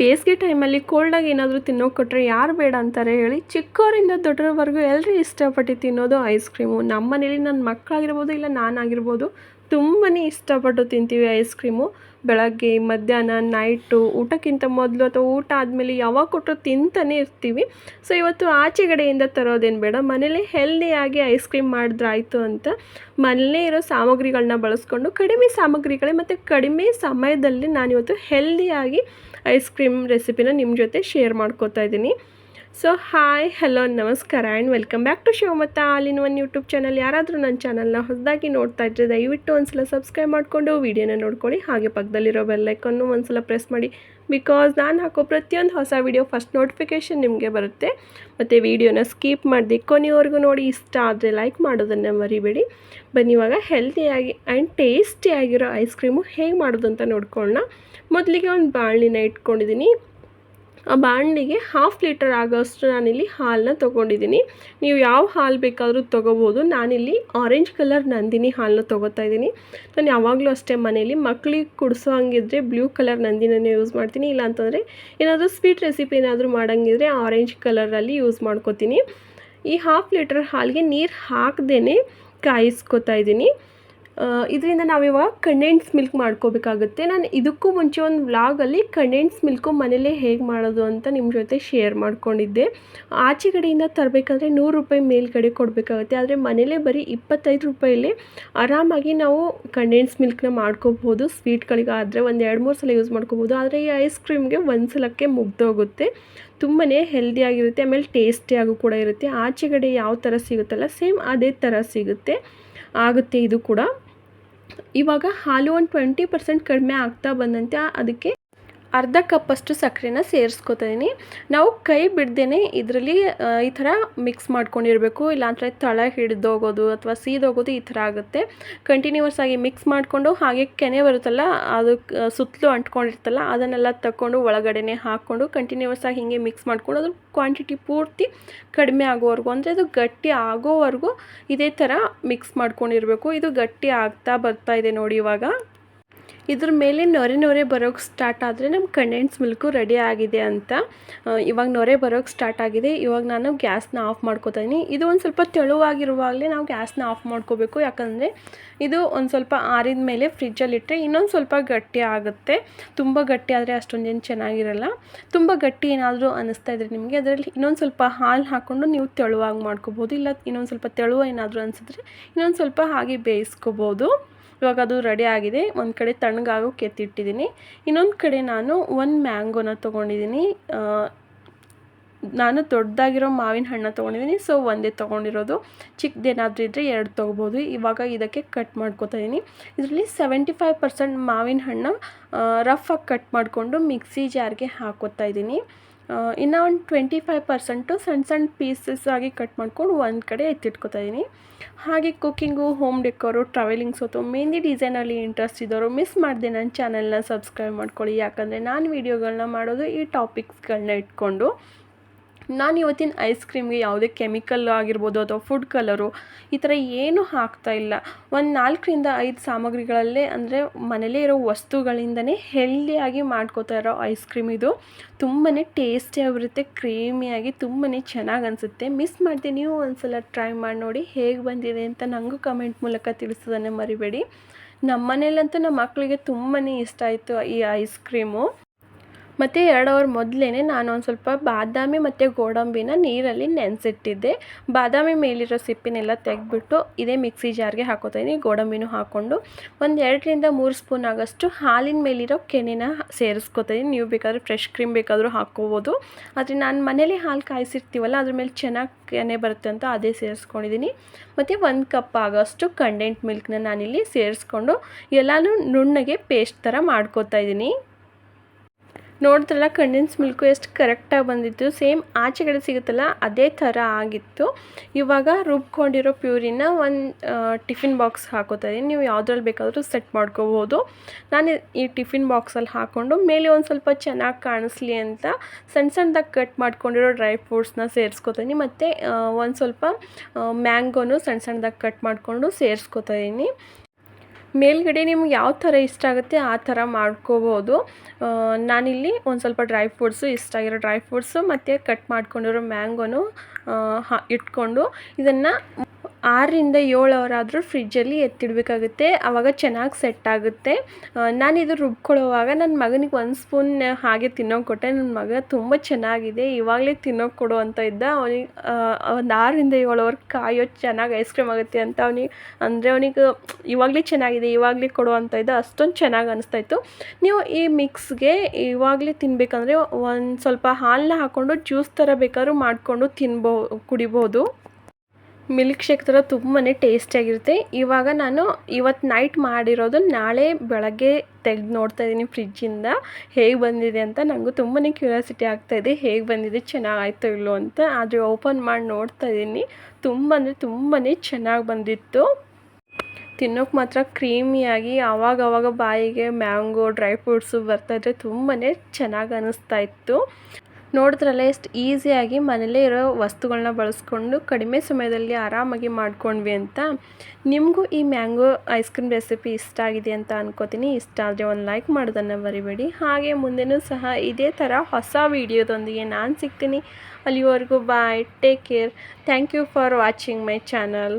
ಬೇಸಿಗೆ ಟೈಮಲ್ಲಿ ಕೋಲ್ಡಾಗಿ ಏನಾದರೂ ತಿನ್ನೋಕೆ ಕೊಟ್ಟರೆ ಯಾರು ಬೇಡ ಅಂತಾರೆ ಹೇಳಿ ಚಿಕ್ಕವರಿಂದ ದೊಡ್ಡರವರೆಗೂ ಎಲ್ಲರೂ ಇಷ್ಟಪಟ್ಟು ತಿನ್ನೋದು ಐಸ್ ಕ್ರೀಮು. ನಮ್ಮ ಮನೇಲಿ ನನ್ನ ಮಕ್ಕಳಾಗಿರ್ಬೋದು ಇಲ್ಲ ನಾನಾಗಿರ್ಬೋದು ತುಂಬಾ ಇಷ್ಟಪಟ್ಟು ತಿಂತೀವಿ ಐಸ್ ಕ್ರೀಮು ಬೆಳಗ್ಗೆ, ಮಧ್ಯಾಹ್ನ ನೈಟು ಊಟಕ್ಕಿಂತ ಮೊದಲು ಅಥವಾ ಊಟ ಆದಮೇಲೆ ಯಾವಾಗ ಕೊಟ್ಟರು ತಿಂತಾನೆ ಇರ್ತೀವಿ. ಸೊ ಇವತ್ತು ಆಚೆಗಡೆಯಿಂದ ತರೋದೇನು ಬೇಡ, ಮನೇಲಿ ಹೆಲ್ದಿಯಾಗಿ ಐಸ್ ಕ್ರೀಮ್ ಮಾಡಿದ್ರಾಯ್ತು ಅಂತ ಮನೇಲೇ ಇರೋ ಸಾಮಗ್ರಿಗಳನ್ನ ಬಳಸ್ಕೊಂಡು ಕಡಿಮೆ ಸಾಮಗ್ರಿಗಳೇ ಮತ್ತು ಕಡಿಮೆ ಸಮಯದಲ್ಲಿ ನಾನಿವತ್ತು ಹೆಲ್ದಿಯಾಗಿ ಐಸ್ ಕ್ರೀಮ್ ರೆಸಿಪಿನ ನಿಮ್ಮ ಜೊತೆ ಶೇರ್ ಮಾಡ್ಕೋತಾ ಇದ್ದೀನಿ. ಸೊ ಹಾಯ್ ಹಲೋ ನಮಸ್ಕಾರ and welcome back to ಶಿವಮತ್ತ all in one YouTube channel ಯಾರಾದರೂ ನನ್ನ ಚಾನಲ್ನ ಹೊಸದಾಗಿ ನೋಡ್ತಾ ಇದ್ದರೆ ದಯವಿಟ್ಟು ಒಂದ್ಸಲ ಸಬ್ಸ್ಕ್ರೈಬ್ ಮಾಡಿಕೊಂಡು ವೀಡಿಯೋನ ನೋಡ್ಕೊಳ್ಳಿ. ಹಾಗೆ ಪಕ್ಕದಲ್ಲಿರೋ ಬೆಲ್ಲೈಕನ್ನು ಒಂದ್ಸಲ ಪ್ರೆಸ್ ಮಾಡಿ. ಬಿಕಾಸ್ ನಾನು ಹಾಕೋ ಪ್ರತಿಯೊಂದು ಹೊಸ ವೀಡಿಯೋ ಫಸ್ಟ್ ನೋಟಿಫಿಕೇಷನ್ ನಿಮಗೆ ಬರುತ್ತೆ. ಮತ್ತು ವೀಡಿಯೋನ ಸ್ಕಿಪ್ ಮಾಡಿದೆ ಕೊನೆಯವರೆಗೂ ನೋಡಿ, ಇಷ್ಟ ಆದರೆ ಲೈಕ್ ಮಾಡೋದನ್ನು ಮರಿಬೇಡಿ. ಬನ್ನಿ, ಇವಾಗ ಹೆಲ್ತಿಯಾಗಿ ಆ್ಯಂಡ್ ಟೇಸ್ಟಿಯಾಗಿರೋ ಐಸ್ ಕ್ರೀಮು ಹೇಗೆ ಮಾಡೋದು ಅಂತ ನೋಡ್ಕೊಳ್ಳೋಣ. ಮೊದಲಿಗೆ ಒಂದು ಬಾಣಲಿನ ಇಟ್ಕೊಂಡಿದ್ದೀನಿ ಆ ಬಾಣಲಿಗೆ ಹಾಫ್ ಲೀಟರ್ ಆಗೋಷ್ಟು ನಾನಿಲ್ಲಿ ಹಾಲನ್ನ ತೊಗೊಂಡಿದ್ದೀನಿ. ನೀವು ಯಾವ ಹಾಲು ಬೇಕಾದರೂ ತೊಗೋಬೋದು. ನಾನಿಲ್ಲಿ ಆರೆಂಜ್ ಕಲರ್ ನಂದಿನಿ ಹಾಲನ್ನ ತೊಗೋತಾ ಇದ್ದೀನಿ. ನಾನು ಯಾವಾಗಲೂ ಅಷ್ಟೇ ಮನೇಲಿ ಮಕ್ಕಳಿಗೆ ಕುಡಿಸೋ ಹಂಗಿದ್ರೆ ಬ್ಲೂ ಕಲರ್ ನಂದಿನೇ ಯೂಸ್ ಮಾಡ್ತೀನಿ. ಇಲ್ಲಾಂತಂದರೆ ಏನಾದರೂ ಸ್ವೀಟ್ ರೆಸಿಪಿ ಏನಾದರೂ ಮಾಡೋಂಗಿದ್ರೆ ಆರೆಂಜ್ ಕಲರಲ್ಲಿ ಯೂಸ್ ಮಾಡ್ಕೋತೀನಿ. ಈ ಹಾಫ್ ಲೀಟರ್ ಹಾಲಿಗೆ ನೀರು ಹಾಕ್ದೇ ಕಾಯಿಸ್ಕೊತಾ ಇದ್ದೀನಿ. ಇದರಿಂದ ನಾವಿವಾಗ ಕಂಡೆನ್ಸ್ ಮಿಲ್ಕ್ ಮಾಡ್ಕೋಬೇಕಾಗುತ್ತೆ. ನಾನು ಇದಕ್ಕೂ ಮುಂಚೆ ಒಂದು ವ್ಲಾಗಲ್ಲಿ ಕಂಡೆನ್ಸ್ ಮಿಲ್ಕು ಮನೇಲೇ ಹೇಗೆ ಮಾಡೋದು ಅಂತ ನಿಮ್ಮ ಜೊತೆ ಶೇರ್ ಮಾಡ್ಕೊಂಡಿದ್ದೆ. ಆಚೆ ಕಡೆಯಿಂದ ತರಬೇಕಾದ್ರೆ ನೂರು ರೂಪಾಯಿ ಮೇಲ್ಗಡೆ ಕೊಡಬೇಕಾಗುತ್ತೆ. ಆದರೆ ಮನೇಲೇ ಬರೀ ಇಪ್ಪತ್ತೈದು ರೂಪಾಯಲ್ಲಿ ಆರಾಮಾಗಿ ನಾವು ಕಂಡೆನ್ಸ್ ಮಿಲ್ಕ್ನ ಮಾಡ್ಕೋಬೋದು ಸ್ವೀಟ್ಗಳಿಗೆ ಆದರೆ ಒಂದು ಎರಡು ಮೂರು ಸಲ ಯೂಸ್ ಮಾಡ್ಕೋಬೋದು ಆದರೆ ಈ ಐಸ್ ಕ್ರೀಮ್ಗೆ ಒಂದು ಸಲಕ್ಕೆ ಮುಗ್ದೋಗುತ್ತೆ ತುಂಬಾ ಹೆಲ್ದಿಯಾಗಿರುತ್ತೆ ಆಮೇಲೆ ಟೇಸ್ಟಿಯಾಗೂ ಕೂಡ ಇರುತ್ತೆ. ಆಚೆಗಡೆ ಯಾವ ಥರ ಸಿಗುತ್ತಲ್ಲ ಸೇಮ್ ಅದೇ ಥರ ಸಿಗುತ್ತೆ. ಆಗುತ್ತೆ ಇದು ಕೂಡ. ಇವಾಗ ಹಾಲು ಒಂದು ಟ್ವೆಂಟಿ ಪರ್ಸೆಂಟ್ ಕಡಿಮೆ ಆಗ್ತಾ ಬಂದಂತೆ ಅದಕ್ಕೆ ಅರ್ಧ ಕಪ್ಪಷ್ಟು ಸಕ್ಕರೆನ ಸೇರಿಸ್ಕೊತಾ ಇದ್ದೀನಿ ನಾವು ಕೈ ಬಿಡ್ದೇ ಇದರಲ್ಲಿ ಈ ಥರ ಮಿಕ್ಸ್ ಮಾಡ್ಕೊಂಡಿರಬೇಕು. ಇಲ್ಲಾಂದರೆ ತಳ ಹಿಡಿದೋಗೋದು ಅಥವಾ ಸೀದೋಗೋದು ಈ ಥರ ಆಗುತ್ತೆ. ಕಂಟಿನ್ಯೂಸ್ ಆಗಿ ಮಿಕ್ಸ್ ಮಾಡಿಕೊಂಡು ಹಾಗೆ ಕೆನೆ ಬರುತ್ತಲ್ಲ, ಅದು ಸುತ್ತಲೂ ಅಂಟ್ಕೊಂಡಿರ್ತಲ್ಲ, ಅದನ್ನೆಲ್ಲ ತಗೊಂಡು ಒಳಗಡೆನೆ ಹಾಕ್ಕೊಂಡು ಕಂಟಿನ್ಯೂಸ್ ಆಗಿ ಹೀಗೆ ಮಿಕ್ಸ್ ಮಾಡಿಕೊಂಡು ಅದ್ರ ಕ್ವಾಂಟಿಟಿ ಪೂರ್ತಿ ಕಡಿಮೆ ಆಗೋವರೆಗೂ, ಅಂದರೆ ಅದು ಗಟ್ಟಿ ಆಗೋವರೆಗೂ ಇದೇ ಥರ ಮಿಕ್ಸ್ ಮಾಡ್ಕೊಂಡಿರಬೇಕು. ಇದು ಗಟ್ಟಿ ಆಗ್ತಾ ಬರ್ತಾ ಇದೆ ನೋಡಿ ಇವಾಗ. ಇದ್ರ ಮೇಲೆ ನೊರೆ ನೊರೆ ಬರೋಕ್ಕೆ ಸ್ಟಾರ್ಟ್ ಆದರೆ ನಮ್ಮ ಕಂಡೆನ್ಸ್ ಮಿಲ್ಕು ರೆಡಿ ಆಗಿದೆ ಅಂತ. ಇವಾಗ ನೊರೆ ಬರೋಕ್ಕೆ ಸ್ಟಾರ್ಟ್ ಆಗಿದೆ. ಇವಾಗ ನಾನು ಗ್ಯಾಸ್ನ ಆಫ್ ಮಾಡ್ಕೋತಾ ಇದ್ದೀನಿ ಇದು ಒಂದು ಸ್ವಲ್ಪ ತೆಳುವಾಗಿರುವಾಗಲೇ ನಾವು ಗ್ಯಾಸ್ನ ಆಫ್ ಮಾಡ್ಕೋಬೇಕು. ಯಾಕಂದರೆ ಇದು ಒಂದು ಸ್ವಲ್ಪ ಆರಿದ ಮೇಲೆ ಫ್ರಿಜ್ಜಲ್ಲಿಟ್ಟರೆ ಇನ್ನೊಂದು ಸ್ವಲ್ಪ ಗಟ್ಟಿ ಆಗುತ್ತೆ. ತುಂಬ ಗಟ್ಟಿ ಆದರೆ ಅಷ್ಟೊಂದೇನು ಚೆನ್ನಾಗಿರಲ್ಲ. ತುಂಬ ಗಟ್ಟಿ ಏನಾದರೂ ಅನ್ನಿಸ್ತಾ ಇದ್ರೆ ನಿಮಗೆ ಅದರಲ್ಲಿ ಇನ್ನೊಂದು ಸ್ವಲ್ಪ ಹಾಲು ಹಾಕ್ಕೊಂಡು ನೀವು ತೆಳುವಾಗಿ ಮಾಡ್ಕೋಬೋದು. ಇಲ್ಲ ಇನ್ನೊಂದು ಸ್ವಲ್ಪ ತೆಳುವ ಏನಾದರೂ ಅನಿಸಿದ್ರೆ ಇನ್ನೊಂದು ಸ್ವಲ್ಪ ಹಾಗೆ ಬೇಯಿಸ್ಕೋಬೋದು. ಇವಾಗ ಅದು ರೆಡಿ ಆಗಿದೆ. ಒಂದು ಕಡೆ ತಣ್ಣಗಾಗೋಕೆ ಎತ್ತಿಟ್ಟಿದ್ದೀನಿ ಇನ್ನೊಂದು ಕಡೆ ನಾನು ಒಂದು ಮ್ಯಾಂಗೋನ ತೊಗೊಂಡಿದ್ದೀನಿ. ನಾನು ದೊಡ್ಡದಾಗಿರೋ ಮಾವಿನ ಹಣ್ಣು ತೊಗೊಂಡಿದ್ದೀನಿ. ಸೊ, ಒಂದೇ ತೊಗೊಂಡಿರೋದು. ಚಿಕ್ಕದೇನಾದ್ರೂ ಇದ್ದರೆ ಎರಡು ತೊಗೋಬೋದು. ಇವಾಗ ಇದಕ್ಕೆ ಕಟ್ ಮಾಡ್ಕೋತಾ ಇದ್ದೀನಿ ಇದರಲ್ಲಿ ಸೆವೆಂಟಿ ಫೈವ್ ಪರ್ಸೆಂಟ್ ಮಾವಿನ ಹಣ್ಣು ರಫಾಗಿ ಕಟ್ ಮಾಡಿಕೊಂಡು ಮಿಕ್ಸಿ ಜಾರ್ಗೆ ಹಾಕೋತಾ ಇದ್ದೀನಿ ಇನ್ನು ಒಂದು ಟ್ವೆಂಟಿ ಫೈವ್ ಪರ್ಸೆಂಟು ಸಣ್ಣ ಸಣ್ಣ ಪೀಸಸ್ ಆಗಿ ಕಟ್ ಮಾಡ್ಕೊಂಡು ಒಂದು ಕಡೆ ಎತ್ತಿಟ್ಕೊತಾ ಇದ್ದೀನಿ ಹಾಗೆ ಕುಕ್ಕಿಂಗು ಹೋಮ್ ಡೆಕೋರು ಟ್ರಾವೆಲಿಂಗ್ಸ್ ಅಥವಾ ಮೆಹಂದಿ ಡಿಸೈನಲ್ಲಿ ಇಂಟ್ರೆಸ್ಟ್ ಇದ್ದವರು ಮಿಸ್ ಮಾಡಿದೆ ನನ್ನ ಚಾನಲ್ನ ಸಬ್ಸ್ಕ್ರೈಬ್ ಮಾಡ್ಕೊಳ್ಳಿ. ಯಾಕಂದರೆ ನಾನು ವೀಡಿಯೋಗಳನ್ನ ಮಾಡೋದು ಈ ಟಾಪಿಕ್ಸ್ಗಳನ್ನ ಇಟ್ಕೊಂಡು. ನಾನು ಇವತ್ತಿನ ಐಸ್ ಕ್ರೀಮ್ಗೆ ಯಾವುದೇ ಕೆಮಿಕಲ್ ಆಗಿರ್ಬೋದು ಅಥವಾ ಫುಡ್ ಕಲರು ಈ ಥರ ಏನೂ ಹಾಕ್ತಾ ಇಲ್ಲ. ಒಂದು ನಾಲ್ಕರಿಂದ ಐದು ಸಾಮಗ್ರಿಗಳಲ್ಲೇ ಅಂದರೆ ಮನೇಲೇ ಇರೋ ವಸ್ತುಗಳಿಂದನೇ ಹೆಲ್ದಿಯಾಗಿ ಮಾಡ್ಕೋತಾ ಇರೋ ಐಸ್ ಕ್ರೀಮ್ ಇದು. ತುಂಬಾ ಟೇಸ್ಟಿಯಾಗಿರುತ್ತೆ ಕ್ರೀಮಿಯಾಗಿ ತುಂಬಾ ಚೆನ್ನಾಗಿ ಅನಿಸುತ್ತೆ. ಮಿಸ್ ಮಾಡಿದೆ ನೀವು ಒಂದ್ಸಲ ಟ್ರೈ ಮಾಡಿ ನೋಡಿ ಹೇಗೆ ಬಂದಿದೆ ಅಂತ ನನಗೂ ಕಮೆಂಟ್ ಮೂಲಕ ತಿಳಿಸೋದನ್ನೇ ಮರಿಬೇಡಿ. ನಮ್ಮ ಮನೇಲಂತೂ ನಮ್ಮ ಮಕ್ಕಳಿಗೆ ತುಂಬಾ ಇಷ್ಟ ಆಯಿತು ಈ ಐಸ್ ಕ್ರೀಮು ಮತ್ತು ಎರಡು ಅವರ್ ಮೊದಲೇ ನಾನು ಒಂದು ಸ್ವಲ್ಪ ಬಾದಾಮಿ ಮತ್ತು ಗೋಡಂಬಿನ ನೀರಲ್ಲಿ ನೆನೆಸಿಟ್ಟಿದ್ದೆ. ಬಾದಾಮಿ ಮೇಲಿರೋ ಸಿಪ್ಪಿನೆಲ್ಲ ತೆಗೆದ್ಬಿಟ್ಟು ಇದೇ ಮಿಕ್ಸಿ ಜಾರ್ಗೆ ಹಾಕೋತೀನಿ ಗೋಡಂಬಿನೂ ಹಾಕ್ಕೊಂಡು ಒಂದು ಎರಡರಿಂದ ಮೂರು ಸ್ಪೂನ್ ಆಗೋಷ್ಟು ಹಾಲಿನ ಮೇಲಿರೋ ಕೆನೆನ ಸೇರಿಸ್ಕೊತೀನಿ ನೀವು ಬೇಕಾದರೆ ಫ್ರೆಶ್ ಕ್ರೀಮ್ ಬೇಕಾದರೂ ಹಾಕ್ಕೋಬೋದು. ಆದರೆ ನಾನು ಮನೇಲಿ ಹಾಲು ಕಾಯಿಸಿರ್ತೀವಲ್ಲ, ಅದ್ರ ಮೇಲೆ ಚೆನ್ನಾಗಿ ಕೆನೆ ಬರುತ್ತೆ ಅಂತ ಅದೇ ಸೇರಿಸ್ಕೊಂಡಿದ್ದೀನಿ ಮತ್ತು ಒಂದು ಕಪ್ ಆಗೋಷ್ಟು ಕಂಡೆಂಟ್ ಮಿಲ್ಕ್ನ ನಾನಿಲ್ಲಿ ಸೇರಿಸ್ಕೊಂಡು ಎಲ್ಲನೂ ನುಣ್ಣಗೆ ಪೇಸ್ಟ್ ಥರ ಮಾಡ್ಕೋತಾ ಇದ್ದೀನಿ ನೋಡಿದ್ರಲ್ಲ ಕಂಡೆನ್ಸ್ ಮಿಲ್ಕು ಎಷ್ಟು ಕರೆಕ್ಟಾಗಿ ಬಂದಿತ್ತು. ಸೇಮ್ ಆಚೆ ಕಡೆ ಸಿಗುತ್ತಲ್ಲ, ಅದೇ ಥರ ಆಗಿತ್ತು. ಇವಾಗ ರುಬ್ಕೊಂಡಿರೋ ಪ್ಯೂರಿನ ಒಂದು ಟಿಫಿನ್ ಬಾಕ್ಸ್ ಹಾಕೋತಾ ನೀವು ಯಾವುದ್ರಲ್ಲಿ ಬೇಕಾದರೂ ಸೆಟ್ ಮಾಡ್ಕೋಬೋದು. ನಾನು ಈ ಟಿಫಿನ್ ಬಾಕ್ಸಲ್ಲಿ ಹಾಕ್ಕೊಂಡು ಮೇಲೆ ಒಂದು ಸ್ವಲ್ಪ ಚೆನ್ನಾಗಿ ಕಾಣಿಸ್ಲಿ ಅಂತ ಸಣ್ಣ ಸಣ್ಣದಾಗಿ ಕಟ್ ಮಾಡ್ಕೊಂಡಿರೋ ಡ್ರೈ ಫ್ರೂಟ್ಸ್ನ ಸೇರಿಸ್ಕೊತೀನಿ ಮತ್ತು ಒಂದು ಸ್ವಲ್ಪ ಮ್ಯಾಂಗೋನು ಸಣ್ಣ ಸಣ್ಣದಾಗಿ ಕಟ್ ಮಾಡಿಕೊಂಡು ಸೇರಿಸ್ಕೊತಾ ಇದ್ದೀನಿ ಮೇಲ್ಗಡೆ ನಿಮ್ಗೆ ಯಾವ ಥರ ಇಷ್ಟ ಆಗುತ್ತೆ ಆ ಥರ ಮಾಡ್ಕೋಬೋದು. ನಾನಿಲ್ಲಿ ಒಂದು ಸ್ವಲ್ಪ ಡ್ರೈ ಫ್ರೂಟ್ಸು ಇಷ್ಟ ಆಗಿರೋ ಡ್ರೈ ಫ್ರೂಟ್ಸು ಮತ್ತು ಕಟ್ ಮಾಡ್ಕೊಂಡಿರೋ ಮ್ಯಾಂಗೋನು ಇಟ್ಕೊಂಡು ಇದನ್ನು ಆರರಿಂದ ಏಳು ಅವರ್ ಆದರೂ ಫ್ರಿಜ್ಜಲ್ಲಿ ಎತ್ತಿಡಬೇಕಾಗುತ್ತೆ. ಆವಾಗ ಚೆನ್ನಾಗಿ ಸೆಟ್ ಆಗುತ್ತೆ. ನಾನು ಇದು ರುಬ್ಕೊಳ್ಳೋವಾಗ ನನ್ನ ಮಗನಿಗೆ ಒಂದು ಸ್ಪೂನ್ ಹಾಗೆ ತಿನ್ನೋಕೆ ಕೊಟ್ಟೆ. ನನ್ನ ಮಗ ತುಂಬ ಚೆನ್ನಾಗಿದೆ. ಇವಾಗಲೇ ತಿನ್ನೋಕೆ ಕೊಡು ಅಂತ ಇದ್ದ. ಅವನಿಗೆ ಒಂದು ಆರರಿಂದ ಏಳು ಅವರ್ ಕಾಯೋ ಚೆನ್ನಾಗಿ ಐಸ್ ಕ್ರೀಮ್ ಆಗುತ್ತೆ ಅಂತ ಅವನಿಗೆ, ಅಂದರೆ ಅವನಿಗೆ ಇವಾಗಲೇ ಚೆನ್ನಾಗಿದೆ, ಇವಾಗಲೇ ಕೊಡು ಅಂತ ಇದ್ದ. ಅಷ್ಟೊಂದು ಚೆನ್ನಾಗಿ ಅನಿಸ್ತಾ ಇತ್ತು. ನೀವು ಈ ಮಿಕ್ಸ್ಗೆ ಇವಾಗಲೇ ತಿನ್ನಬೇಕಂದ್ರೆ ಒಂದು ಸ್ವಲ್ಪ ಹಾಲನ್ನ ಹಾಕ್ಕೊಂಡು ಜ್ಯೂಸ್ ಥರ ಬೇಕಾದ್ರೂ ಮಾಡಿಕೊಂಡು ತಿನ್ಬೋ, ಕುಡಿಬೋದು. ಮಿಲ್ಕ್ ಶೇಕ್ ಥರ ತುಂಬಾ ಟೇಸ್ಟಿಯಾಗಿರುತ್ತೆ ಇವಾಗ ನಾನು ಇವತ್ತು ನೈಟ್ ಮಾಡಿರೋದು ನಾಳೆ ಬೆಳಗ್ಗೆ ತೆಗೆದು ನೋಡ್ತಾ ಇದ್ದೀನಿ ಫ್ರಿಜ್ಜಿಂದ ಹೇಗೆ ಬಂದಿದೆ ಅಂತ ನನಗೂ ತುಂಬಾ ಕ್ಯೂರಿಯಾಸಿಟಿ ಆಗ್ತಾ ಇದೆ. ಹೇಗೆ ಬಂದಿದೆ, ಚೆನ್ನಾಗಾಯ್ತೋ ಇಲ್ಲೋ ಅಂತ. ಆದರೆ ಓಪನ್ ಮಾಡಿ ನೋಡ್ತಾ ಇದ್ದೀನಿ ತುಂಬ ಅಂದರೆ ತುಂಬಾ ಚೆನ್ನಾಗಿ ಬಂದಿತ್ತು. ತಿನ್ನೋಕೆ ಮಾತ್ರ ಕ್ರೀಮಿಯಾಗಿ ಆವಾಗವಾಗ ಆವಾಗ ಬಾಯಿಗೆ ಮ್ಯಾಂಗೋ ಡ್ರೈ ಫ್ರೂಟ್ಸು ಬರ್ತಾಯಿದ್ರೆ ತುಂಬಾ ಚೆನ್ನಾಗಿ ಅನ್ನಿಸ್ತಾ ಇತ್ತು. ನೋಡಿದ್ರಲ್ಲ, ಎಷ್ಟು ಈಸಿಯಾಗಿ ಮನೇಲೇ ಇರೋ ವಸ್ತುಗಳನ್ನ ಬಳಸ್ಕೊಂಡು ಕಡಿಮೆ ಸಮಯದಲ್ಲಿ ಆರಾಮಾಗಿ ಮಾಡ್ಕೊಂಡ್ವಿ ಅಂತ. ನಿಮಗೂ ಈ ಮ್ಯಾಂಗೋ ಐಸ್ ಕ್ರೀಮ್ ರೆಸಿಪಿ ಇಷ್ಟ ಆಗಿದೆ ಅಂತ ಅನ್ಕೋತೀನಿ. ಇಷ್ಟ ಆದರೆ ಒಂದು ಲೈಕ್ ಮಾಡೋದನ್ನು ಬರಿಬೇಡಿ ಹಾಗೆ ಮುಂದೆನೂ ಸಹ ಇದೇ ಥರ ಹೊಸ ವಿಡಿಯೋದೊಂದಿಗೆ ನಾನು ಸಿಗ್ತೀನಿ. ಅಲ್ಲಿವರೆಗೂ bye take care thank you for watching my channel